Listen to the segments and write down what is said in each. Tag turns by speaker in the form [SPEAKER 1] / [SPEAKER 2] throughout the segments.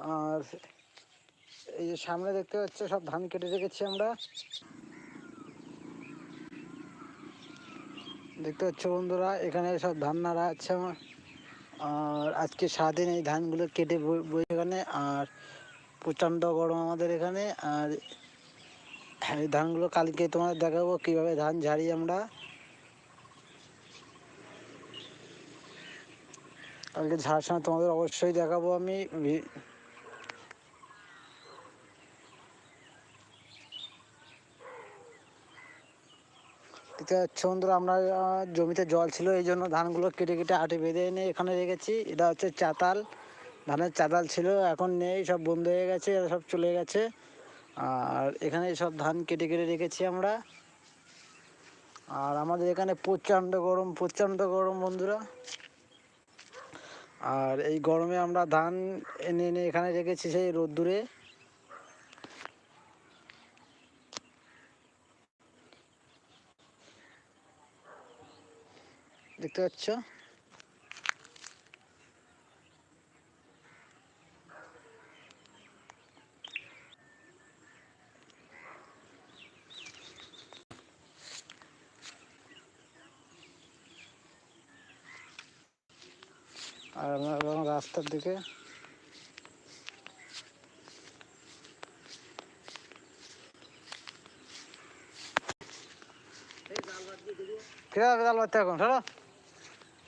[SPEAKER 1] আর এই যে সামনে দেখতে পাচ্ছ, সব ধান কেটে রেখেছি আমরা। দেখতে পাচ্ছ বন্ধুরা, এখানে সব ধান নাড়া আছে আমার। আর আজকে সারাদিন এই ধানগুলো কেটে বই এখানে, আর প্রচণ্ড গরম আমাদের এখানে। আর এই ধানগুলো কালকে তোমাদের দেখাবো কীভাবে ধান ঝাড়ি আমরা। কালকে ঝাড়ার সময় তোমাদের অবশ্যই দেখাবো আমি। বন্ধুরা আমরা জমিতে জল ছিল, এই জন্য ধানগুলো কেটে কেটে আটে বেঁধে এনে এখানে রেখেছি। এটা হচ্ছে চাতাল, ধানের চাতাল ছিল, এখন নেই, সব বন্ধ হয়ে গেছে, এরা সব চলে গেছে। আর এখানে সব ধান কেটে কেটে রেখেছি আমরা। আর আমাদের এখানে প্রচণ্ড গরম প্রচণ্ড গরম বন্ধুরা। আর এই গরমে আমরা ধান এনে এনে এখানে রেখেছি সেই রোদ্দুরে। দেখতে পাচ্ছ আর আমরা রাস্তার দিকে। কে যাবে জাল বাচ্চা এখন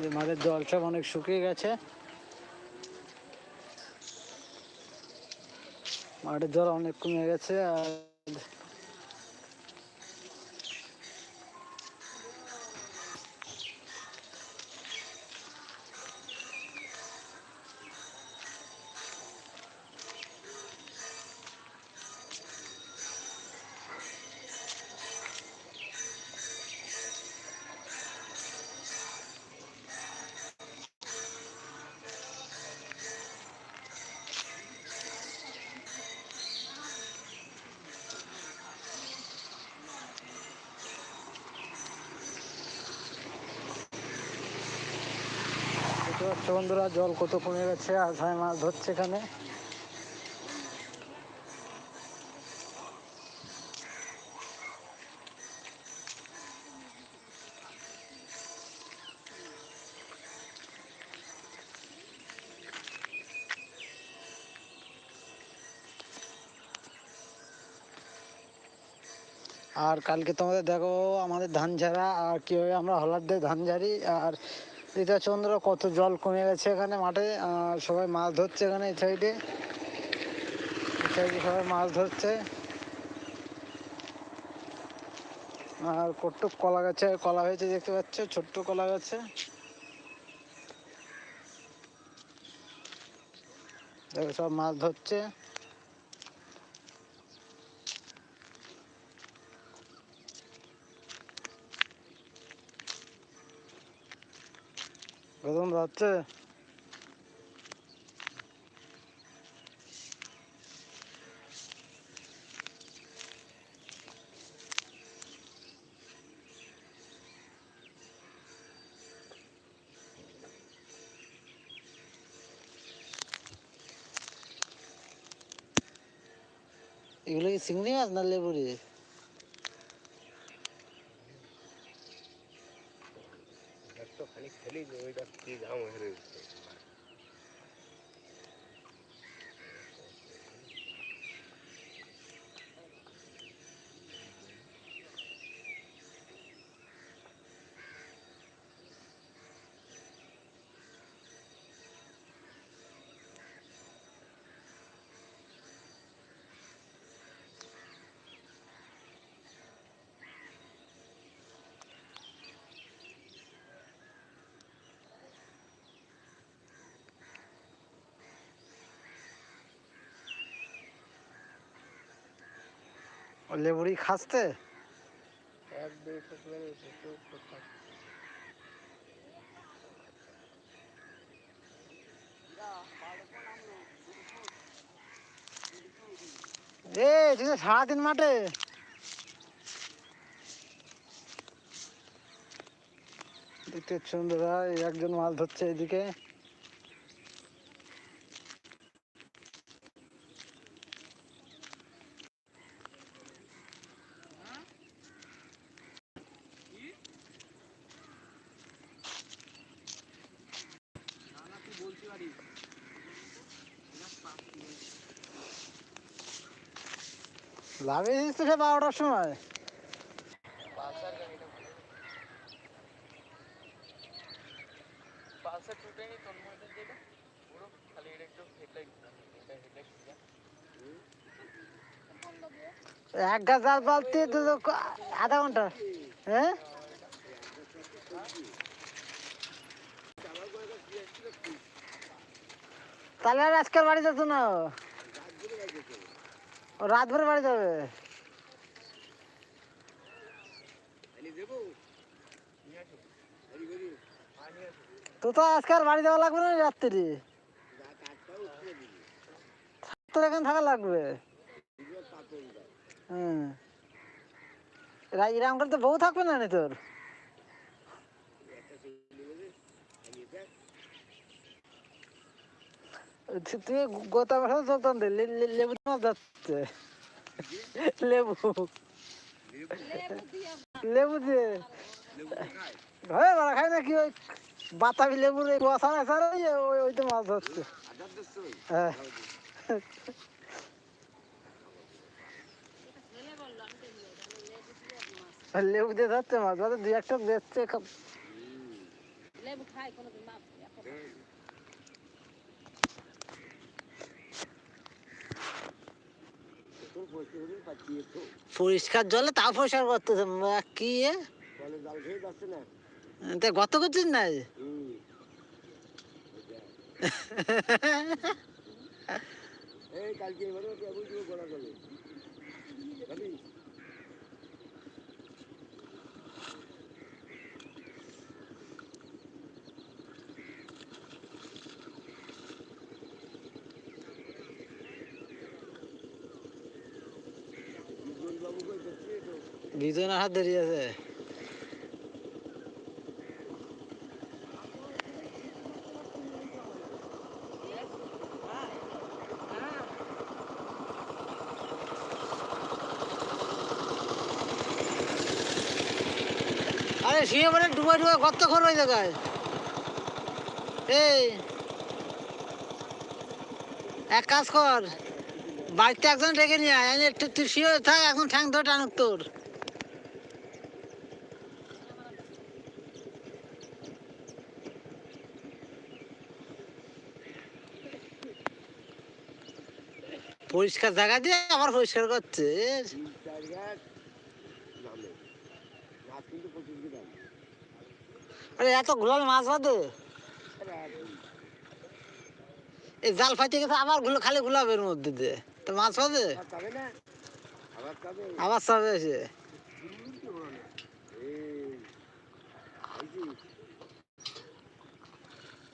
[SPEAKER 1] যে মাঠের জল সব অনেক শুকিয়ে গেছে। মাঠের জল অনেক কমে গেছে আর পাচ্ছ বন্ধুরা, জল কত কমে গেছে ভাই মাছ ধরছে এখানে। আর কালকে তোমাদের দেখো, আমাদের ধান ঝাড়া আর কীভাবে আমরা হলার দিয়ে ধান ঝাড়ি আর এটা চন্দ্র কত জল কমে গেছে এখানে মাঠে সবাই মাছ ধরছে এখানে এই সাইডে। এই সবাই মাছ ধরছে। আর কটুক কলা গাছে কলা হয়েছে দেখতে পাচ্ছ, ছোট্ট কলা গাছে। সব মাছ ধরছে। 좀 낫지? এগুলো সিংড়ি মাছ না লেবুরি লেবুরি খাসতে এ তুই সারাদিন মাঠে। দেখতে সুন্দর একজন মাছ ধরছে এদিকে লাভিয়েছিস তো সে বারোটার সময়
[SPEAKER 2] পালসার টুটেনি তোর মধ্যে যেটা পুরো খালি এটা একটু হেডলাইট এটা হেডলাইট
[SPEAKER 1] এক গাছ জাল পালতে তো তো আধা ঘণ্টা হ্যাঁ? তাহলে আর আজকাল বাড়ি যেত না। রাত ভরে বাড়ি যাবে। তো তো আজকাল বাড়ি যাওয়া লাগবে না রাত্রি। তোর এখানে থাকা লাগবে। রা- এরকম করে তো বউ থাকবে নি তোর? তু- তুই গোতা বছর লে- লেবু মাছ যাচ্ছে লেবু। লেবু দিয়ে। হয়ে বড় খাই নাকি ওই বাতাবি লেবুর এই কুয়াশা না স্যার ওই ওই ওইতে মাছ ধরছে হ্যাঁ। লেবু দিয়ে ধরছে মাছ দুই একটা দেখছে
[SPEAKER 3] লেবু খাই কোনোদিন মাছ
[SPEAKER 2] তোর বসে হলে পাচ্ছি একটু
[SPEAKER 1] পরিষ্কার জলে তাও পরিষ্কার করতে কি গত করছিস
[SPEAKER 2] না? কালকে এবারে কেবল দিব গলা গলে যাবি বাবু কই দেখছি তো
[SPEAKER 1] বিজনের হাত ধরিয়ে আছে। আরে শুয়ে পড়ে ডুবে ডুবে গর্ত খর ওই জায়গায়? এই, এক কাজ কর, বাড়িতে একজন ডেকে নিয়ে আয় তুই তুই শুয়ে থাক এখন ঠ্যাং ধরে টানুক তোর। পরিষ্কার জায়গা দিয়ে আবার পরিষ্কার করছে আরে এত গুলাল মাছ বাদে এই জাল ফাইতে গেছে আবারগুলো খালি গুলাবের মধ্যে দিয়ে তো মাছ বাদে
[SPEAKER 2] আবার
[SPEAKER 1] চাবে এসে
[SPEAKER 2] এই আইছি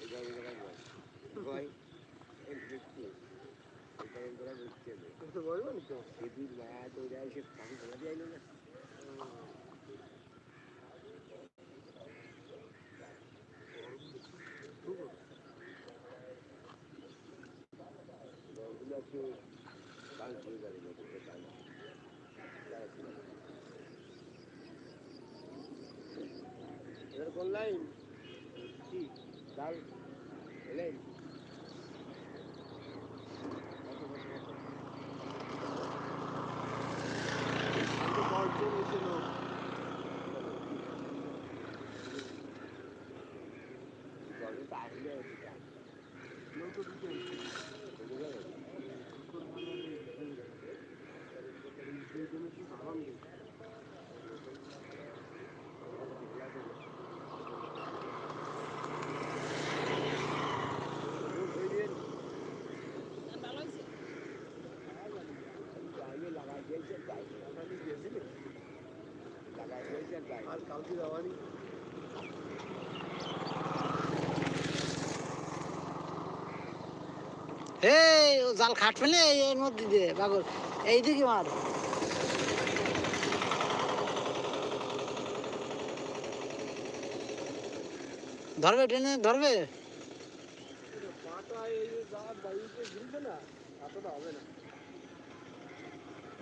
[SPEAKER 2] এই জায়গায় জায়গায় বল কই এই দেখছি এই জায়গায় জায়গায় দেখছি তো বলব না তো যদি মায়া তো যায় সে পানি ফেলা দিয়ে আইলো না দরগুলো আছে জাল শুরু করে দিল দুটো জাল জাল শুরু করে। এবার কোন লাইন কি জাল লাইন কত কত কত আমি বলছি হয়েছিল জলে তো আসলে নৌকো দিতে বুঝে গেল
[SPEAKER 3] ভালো হয়েছে
[SPEAKER 2] লাগাই দিয়েছে তাই লাগাই দিয়েছে তাই আর
[SPEAKER 1] জাল খাটবে না এর মধ্যে দিয়ে বাগর এইদিকে মার। ধরবে, টেনে, ধরবে?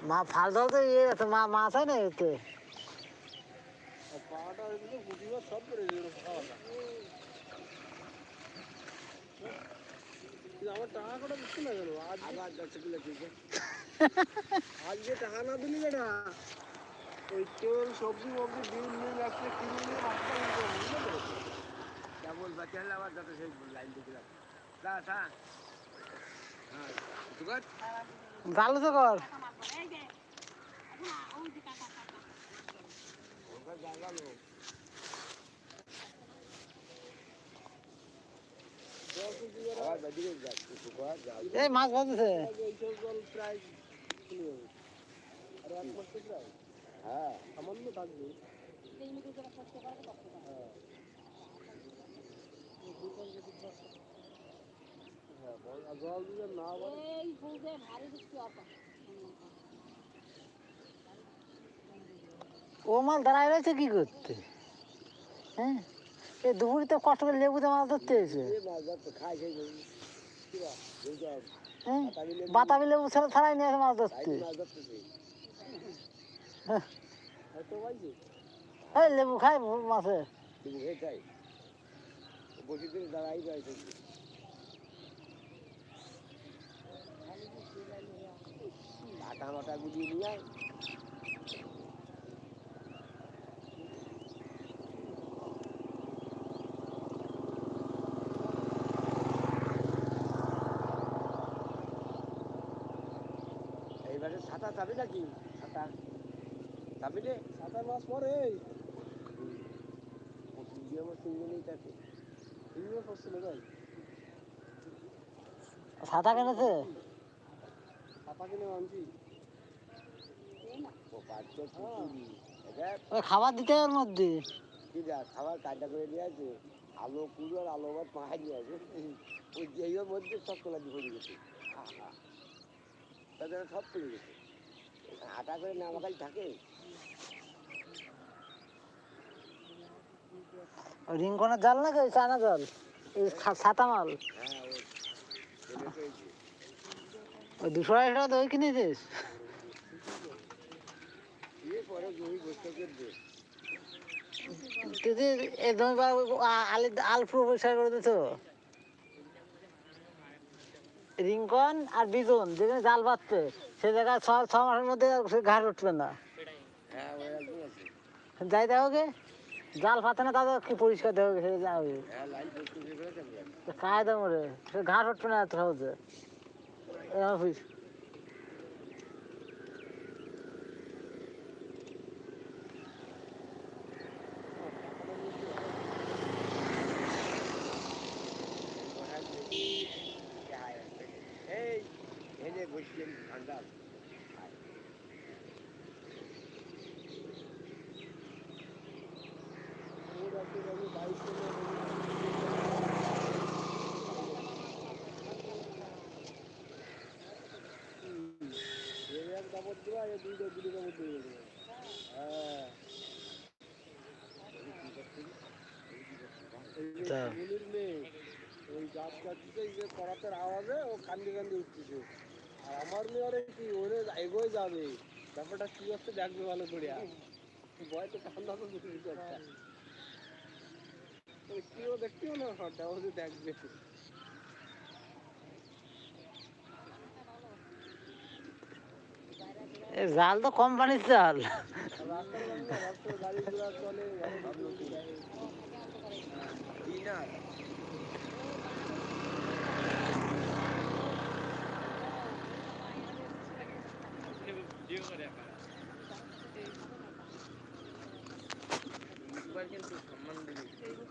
[SPEAKER 1] মা, ফাল ধর তো ইয়ে মা, মাছ হয় না এতে।
[SPEAKER 2] পাটা এগুলো গুটিবার সব করে দিল খাওয়াটা কিন্তু আমার টাকা কটা দিচ্ছে না কেন আজ আবার দশ কিলো দিচ্ছে আজকে টাকা না দিলি বেটা ওই তেল সবজি মবজি ডিম মিল একটা কিনে নিয়ে রাস্তা বুঝলে তো কেবল বাচ্চা হলে আবার যত সেই লাইন দিলাম তা তা হ্যাঁ তুকার
[SPEAKER 1] তো কর
[SPEAKER 3] এই
[SPEAKER 1] মাছ
[SPEAKER 2] জল প্রায় হ্যাঁ সামান্য থাকবে
[SPEAKER 3] এই মিটে যারা কষ্ট করে কষ্ট করে
[SPEAKER 2] হ্যাঁ হ্যাঁ বল আর জল দিলে না বলে
[SPEAKER 3] এই বুঝে ভারী বৃষ্টি অত
[SPEAKER 1] ও মাল দাঁড়ায় রয়েছে কি করতে? হ্যাঁ? এই দুপুরে তো কষ্ট করে লেবুতে মাছ ধরতে
[SPEAKER 2] যে
[SPEAKER 1] হ্যাঁ?
[SPEAKER 2] বাতাবি লেবু।
[SPEAKER 1] ছাড়া ছাড়াই নিয়ে মাছ ধরতে। হ্যাঁ। এই লেবু খায় মাছে
[SPEAKER 2] দাঁড়াই রয়েছে। আটা মাটা গুলিয়ে নিয়ে এইবারে ছাতা যাবি নাকি? ছাতা যাবি রে ছাতা মাছ পরে। চিংড়ি আমার পড়ছিল ভাই। কিনে আনছি।
[SPEAKER 1] খাবার দিতে হবে ওর মধ্যে।
[SPEAKER 2] কি যা খাবার কাটা করে নিয়ে আছে আলো কুড়ো আর আলো ভাত মাহাই নিয়ে আছে ওই যেইয়ের মধ্যে সব তোলা দিয়ে গেছে। তাদের সব পড়ে গেছে আটা করে নামাকাল থাকে।
[SPEAKER 1] রিঙ্কনের জাল ওই চায়না জল? ছাতা মাল?
[SPEAKER 2] হ্যাঁ
[SPEAKER 1] ওই দুশো আড়াই টাকা ওই কিনেছিস? তুই আল পুরো পরিষ্কার করে দিত রিঙ্কন আর বিজন, যেখানে জাল বাঁধছে সে জায়গায় ছ ছ মাসের মধ্যে ঘাড় উঠবে না। যাই দেখো কে জাল পাতে না, তাদের কি পরিষ্কার দেখো সে যাবে।
[SPEAKER 2] হ্যাঁ
[SPEAKER 1] দেবো রে ঘাট উঠবে না সহজে।
[SPEAKER 2] এনে বসলেন ঠান্ডা এক কাপড় দেওয়া এই দুটো কাপড় দিয়ে দেবো হ্যাঁ যে। মুনির মেয়ে ওই গাছ যে করাতের আওয়াজে ও কান্দি কান্দি উঠতেছে
[SPEAKER 4] আর মেয়ারে কি? ওরে এগোয় যাবে। ব্যাপারটা কি হচ্ছে দেখবে ভালো করে। ভয় তো ঠান্ডা তো কিছু একটা। ওই কেউ দেখতেও না ও যে দেখবে।
[SPEAKER 1] জাল তো কোম্পানির জাল।
[SPEAKER 4] রাস্তার মধ্যে রাস্তায় গাড়ি ঘোড়া চলে ডিনার কিন্তু সম্মান দিবি সিধু